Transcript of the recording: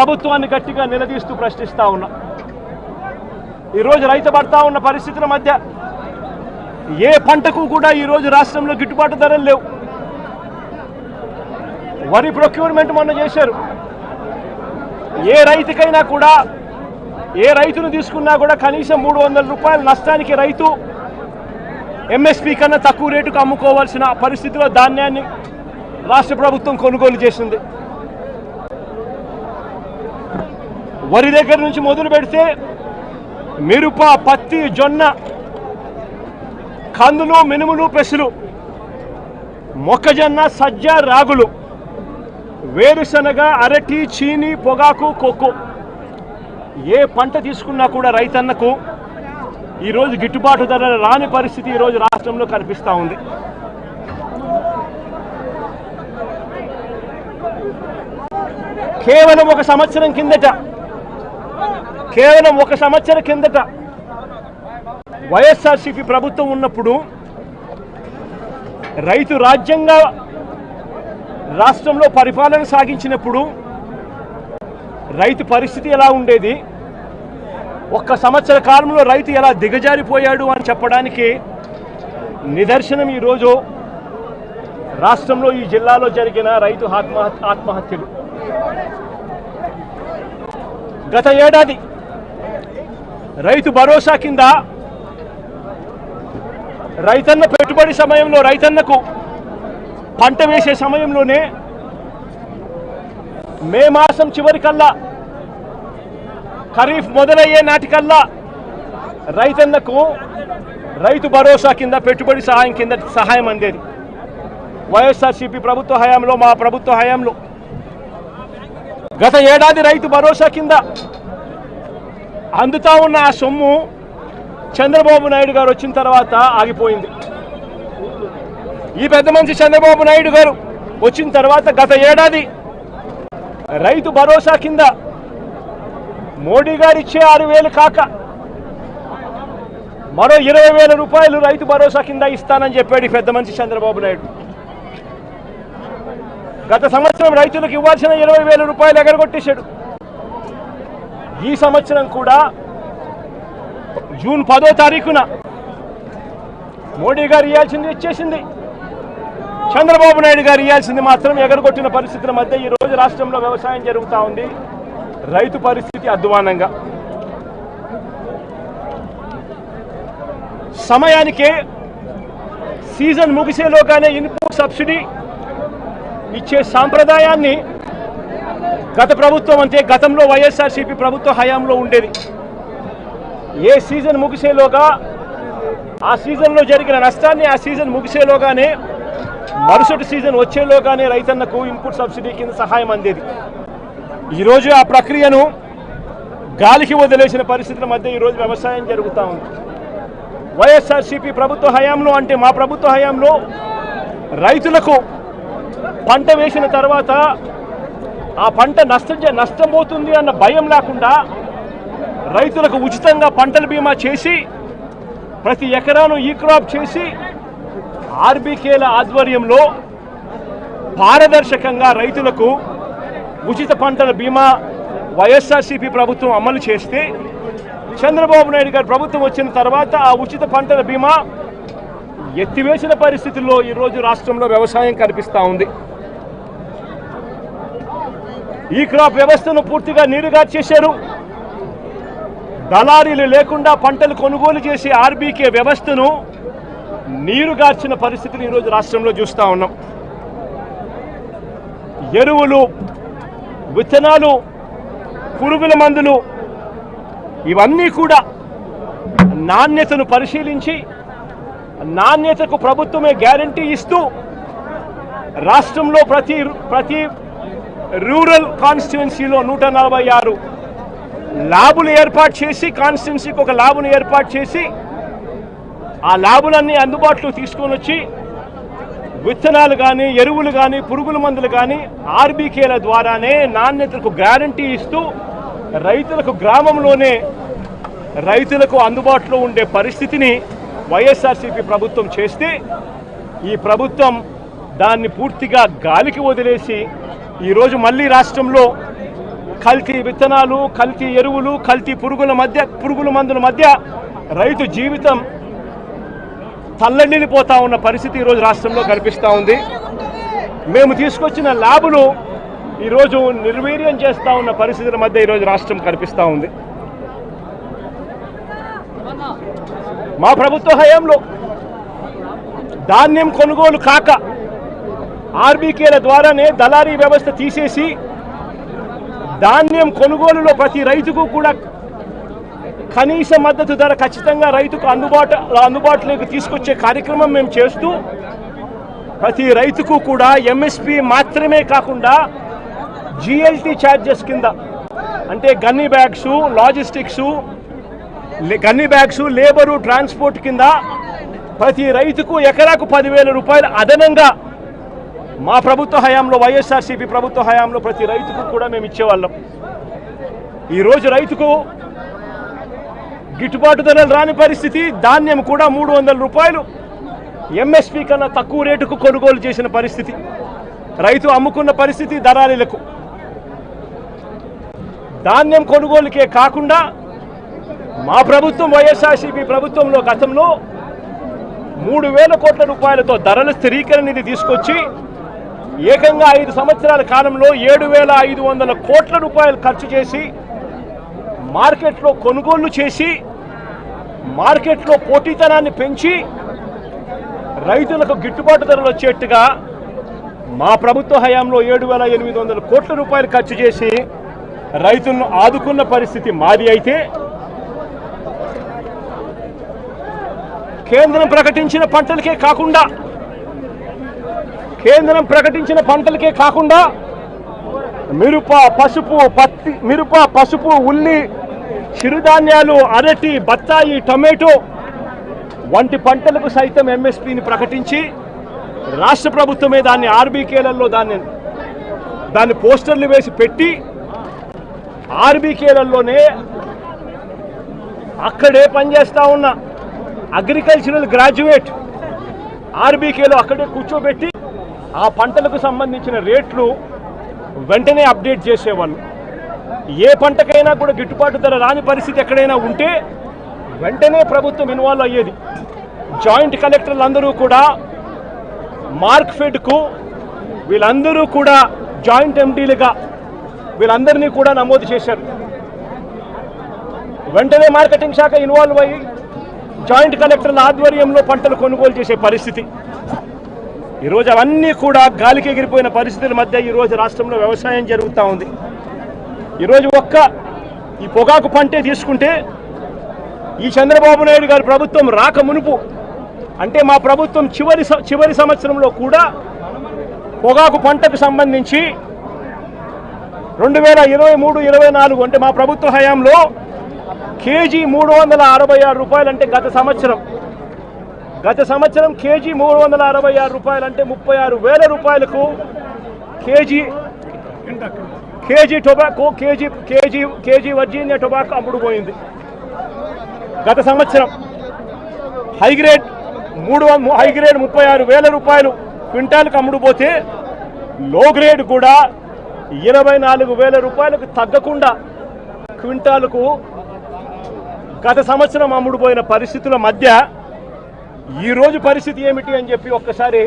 ప్రభుత్వాన్ని గట్టిగా నిలదీస్తూ ప్రశ్నిస్తా ఉన్నా. ఈరోజు రైతు పడతా ఉన్న పరిస్థితుల మధ్య ఏ పంటకు కూడా ఈరోజు రాష్ట్రంలో గిట్టుబాటు ధరలు లేవు. వరి ప్రొక్యూర్మెంట్ మొన్న చేశారు. ఏ రైతుకైనా కూడా ఏ రైతును తీసుకున్నా కూడా కనీసం మూడు వందల రూపాయల నష్టానికి రైతు ఎంఎస్పీ కన్నా తక్కువ రేటుకు అమ్ముకోవాల్సిన పరిస్థితిలో ధాన్యాన్ని రాష్ట్ర ప్రభుత్వం కొనుగోలు చేసింది. వరి దగ్గర నుంచి మొదలు పెడితే మిరప పత్తి జొన్న కందులు మినుములు పెసులు మొక్కజొన్న సజ్జ రాగులు వేరుశనగ అరటి చీని పొగాకు కొక్కు. ఏ పంట తీసుకున్నా కూడా రైతన్నకు ఈరోజు గిట్టుబాటు ధర రాని పరిస్థితి ఈరోజు రాష్ట్రంలో కనిపిస్తూ ఉంది. కేవలం ఒక సంవత్సరం కిందట కేవలం ఒక సంవత్సరం కిందట వైఎస్ఆర్సీపీ ప్రభుత్వం ఉన్నప్పుడు రైతు రాజ్యంగా రాష్ట్రంలో పరిపాలన సాగించినప్పుడు రైతు పరిస్థితి ఎలా ఉండేది? ఒక్క సంవత్సర కాలంలో రైతు ఎలా దిగజారిపోయాడు అని చెప్పడానికి నిదర్శనం ఈరోజు రాష్ట్రంలో ఈ జిల్లాలో జరిగిన రైతు ఆత్మహత్య ఆత్మహత్యలు. గత ఏడాది రైతు భరోసా కింద రైతన్న పెట్టుబడి సమయంలో రైతన్నకు పంట వేసే సమయంలోనే మే మాసం చివరికల్లా ఖరీఫ్ మొదలయ్యే నాటికల్లా రైతన్నకు రైతు భరోసా కింద పెట్టుబడి సహాయం కింద సహాయం అందేది. వైఎస్ఆర్సీపీ ప్రభుత్వ హయాంలో మా ప్రభుత్వ హయాంలో గత ఏడాది రైతు భరోసా కింద అందుతా ఉన్న ఆ సొమ్ము చంద్రబాబు నాయుడు గారు వచ్చిన తర్వాత ఆగిపోయింది. ఈ పెద్ద మనిషి చంద్రబాబు నాయుడు గారు వచ్చిన తర్వాత గత ఏడాది రైతు భరోసా కింద మోడీ గారు ఇచ్చే ఆరు వేలు కాక మరో ఇరవై వేల రూపాయలు రైతు భరోసా కింద ఇస్తానని చెప్పాడు ఈ పెద్ద మనిషి చంద్రబాబు నాయుడు. గత సంవత్సరం రైతులకు ఇవ్వాల్సిన ఇరవై వేల రూపాయలు ఎగరగొట్టేశాడు. ఈ సంవత్సరం కూడా జూన్ పదో తారీఖున మోడీ గారు ఇవ్వాల్సింది ఇచ్చేసింది. చంద్రబాబు నాయుడు గారు ఇవ్వాల్సింది మాత్రం ఎగరగొట్టిన పరిస్థితుల మధ్య ఈ రోజు రాష్ట్రంలో వ్యవసాయం జరుగుతూ ఉంది. రైతు పరిస్థితి అధ్వానంగా సమయానికే సీజన్ ముగిసేలోగానే ఇన్పుట్ సబ్సిడీ ఇచ్చే సాంప్రదాయాన్ని గత ప్రభుత్వం అంటే గతంలో వైఎస్ఆర్సీపీ ప్రభుత్వ హయాంలో ఉండేది. ఏ సీజన్ ముగిసేలోగా ఆ సీజన్లో జరిగిన నష్టాన్ని ఆ సీజన్ ముగిసేలోగానే మరుసటి సీజన్ వచ్చేలోగానే రైతన్నకు ఇన్పుట్ సబ్సిడీ కింద సహాయం అందేది. ఈరోజు ఆ ప్రక్రియను గాలికి వదిలేసిన పరిస్థితుల మధ్య ఈరోజు వ్యవసాయం జరుగుతూ ఉంది. వైఎస్ఆర్సీపీ ప్రభుత్వ హయాంలో అంటే మా ప్రభుత్వ హయాంలో రైతులకు పంట వేసిన తర్వాత ఆ పంట నష్టం నష్టపోతుంది అన్న భయం లేకుండా రైతులకు ఉచితంగా పంటల బీమా చేసి ప్రతి ఎకరాను ఈ క్రాప్ చేసి ఆర్బీకేల ఆధ్వర్యంలో పారదర్శకంగా రైతులకు ఉచిత పంటల బీమా వైఎస్ఆర్సీపీ ప్రభుత్వం అమలు చేస్తే చంద్రబాబు నాయుడు గారి ప్రభుత్వం వచ్చిన తర్వాత ఆ ఉచిత పంటల బీమా ఎత్తివేసిన పరిస్థితుల్లో ఈరోజు రాష్ట్రంలో వ్యవసాయం కనిపిస్తూ ఉంది. ఈ క్రాప్ వ్యవస్థను పూర్తిగా నీరుగార్చేశారు దళారీలు లేకుండా పంటలు కొనుగోలు చేసే ఆర్బీకే వ్యవస్థను నీరుగార్చిన పరిస్థితిని ఈరోజు రాష్ట్రంలో చూస్తూ ఉన్నాం. ఎరువులు విత్తనాలు పురుగుల మందులు ఇవన్నీ కూడా నాణ్యతను పరిశీలించి నాణ్యతకు ప్రభుత్వమే గ్యారంటీ ఇస్తూ రాష్ట్రంలో ప్రతి ప్రతి రూరల్ కాన్స్టిట్యున్సీలో నూట నలభై ఆరు ల్యాబులు ఏర్పాటు చేసి కాన్స్టిట్యున్సీకి ఒక ల్యాబును ఏర్పాటు చేసి ఆ ల్యాబులన్నీ అందుబాటులో తీసుకొని వచ్చి విత్తనాలు కానీ ఎరువులు కానీ పురుగుల మందులు కానీ ఆర్బీకేల ద్వారానే నాణ్యతకు గ్యారంటీ ఇస్తూ రైతులకు గ్రామంలోనే రైతులకు అందుబాటులో ఉండే పరిస్థితిని వైఎస్ఆర్సీపీ ప్రభుత్వం చేస్తే ఈ ప్రభుత్వం దాన్ని పూర్తిగా గాలికి వదిలేసి ఈరోజు మళ్ళీ రాష్ట్రంలో కల్తీ విత్తనాలు కల్తీ ఎరువులు కల్తీ పురుగుల మధ్య పురుగుల మందుల మధ్య రైతు జీవితం తల్లడిల్లిపోతా ఉన్న పరిస్థితి ఈరోజు రాష్ట్రంలో కనిపిస్తూ ఉంది. మేము తీసుకొచ్చిన ల్యాబులు ఈరోజు నిర్వీర్యం చేస్తూ ఉన్న పరిస్థితుల మధ్య ఈరోజు రాష్ట్రం కనిపిస్తూ ఉంది. మా ప్రభుత్వ హయాంలో ధాన్యం కొనుగోలు కాక ఆర్బీకేల ద్వారానే దళారీ వ్యవస్థ తీసేసి ధాన్యం కొనుగోలులో ప్రతి రైతుకు కూడా కనీస మద్దతు ధర ఖచ్చితంగా రైతుకు అందుబాటు అందుబాటులోకి తీసుకొచ్చే కార్యక్రమం మేము చేస్తూ ప్రతి రైతుకు కూడా ఎంఎస్పి మాత్రమే కాకుండా జిఎల్టీ ఛార్జెస్ కింద అంటే gunny bags logistics gunny bags labour transport కింద ప్రతి రైతుకు ఎకరాకు పదివేల రూపాయలు అదనంగా మా ప్రభుత్వ హయాంలో వైఎస్ఆర్సీపీ ప్రభుత్వ హయాంలో ప్రతి రైతుకు కూడా మేము ఇచ్చేవాళ్ళం. ఈరోజు రైతుకు గిట్టుబాటు ధరలు రాని పరిస్థితి ధాన్యం కూడా మూడు వందల రూపాయలు. ఎంఎస్పి కన్నా తక్కువ రేటుకు కొనుగోలు చేసిన పరిస్థితి. రైతు అమ్ముకున్న పరిస్థితి దళారీలకు. ధాన్యం కొనుగోలుకే కాకుండా మా ప్రభుత్వం వైఎస్ఆర్సీపీ ప్రభుత్వంలో గతంలో మూడు వేల కోట్ల రూపాయలతో ధరల స్థిరీకరణ నిధి తీసుకొచ్చి ఏకంగా ఐదు సంవత్సరాల కాలంలో ఏడు వేల ఐదు వందల కోట్ల రూపాయలు ఖర్చు చేసి మార్కెట్లో కొనుగోళ్ళు చేసి మార్కెట్లో పోటీతనాన్ని పెంచి రైతులకు గిట్టుబాటు ధరలు వచ్చేట్టుగా మా ప్రభుత్వ హయాంలో ఏడు వేల ఎనిమిది వందల కోట్ల రూపాయలు ఖర్చు చేసి రైతులను ఆదుకున్న పరిస్థితి మాది అయితే కేంద్రం ప్రకటించిన పంటలకే కాకుండా కేంద్రం ప్రకటించిన పంటలకే కాకుండా మిరప పసుపు పత్తి మిరప పసుపు ఉల్లి చిరుధాన్యాలు అరటి బత్తాయి టమాటో వంటి పంటలకు సైతం ఎంఎస్పిని ప్రకటించి రాష్ట్ర ప్రభుత్వమే దాన్ని ఆర్బీకేలలో దాన్ని దాన్ని పోస్టర్లు వేసి పెట్టి ఆర్బీకేలలోనే అక్కడే పనిచేస్తూ ఉన్న అగ్రికల్చరల్ గ్రాడ్యుయేట్ ఆర్బీకేలో అక్కడే కూర్చోబెట్టి ఆ పంటలకు సంబంధించిన రేట్లు వెంటనే అప్డేట్ చేసేవాళ్ళు. ఏ పంటకైనా కూడా గిట్టుబాటు ధర రాని పరిస్థితి ఎక్కడైనా ఉంటే వెంటనే ప్రభుత్వం ఇన్వాల్వ్ అయ్యేది. జాయింట్ కలెక్టర్లు అందరూ కూడా మార్క్ ఫెడ్కు వీళ్ళందరూ కూడా జాయింట్ ఎండీలుగా వీళ్ళందరినీ కూడా నమోదు చేశారు. వెంటనే మార్కెటింగ్ శాఖ ఇన్వాల్వ్ అయ్యి జాయింట్ కలెక్టర్ల ఆధ్వర్యంలో పంటలు కొనుగోలు చేసే పరిస్థితి. ఈరోజు అవన్నీ కూడా గాలికి ఎగిరిపోయిన పరిస్థితుల మధ్య ఈరోజు రాష్ట్రంలో వ్యవసాయం జరుగుతూ ఉంది. ఈరోజు ఒక్క ఈ పొగాకు పంటే తీసుకుంటే ఈ చంద్రబాబు నాయుడు గారి ప్రభుత్వం రాక మునుపు అంటే మా ప్రభుత్వం చివరి చివరి సంవత్సరంలో కూడా పొగాకు పంటకు సంబంధించి రెండు వేల ఇరవై మూడు ఇరవై నాలుగు అంటే మా ప్రభుత్వ హయాంలో కేజీ మూడు వందల అరవై ఆరు రూపాయలు అంటే గత సంవత్సరం గత సంవత్సరం కేజీ మూడు వందల అరవై ఆరు రూపాయలు అంటే ముప్పై ఆరు వేల రూపాయలకు KG KG tobacco KG KG KG Virginia tobacco అమ్ముడుపోయింది. గత సంవత్సరం హై గ్రేడ్ మూడు హైగ్రేడ్ హై గ్రేడ్ ముప్పై ఆరు వేల రూపాయలు క్వింటాల్కి అమ్ముడుపోతే లో గ్రేడ్ కూడా ఇరవై నాలుగు వేల రూపాయలకు తగ్గకుండా క్వింటాల్కు గత సంవత్సరం అమ్ముడుపోయిన పరిస్థితుల మధ్య ఈరోజు పరిస్థితి ఏమిటి అని చెప్పి ఒక్కసారి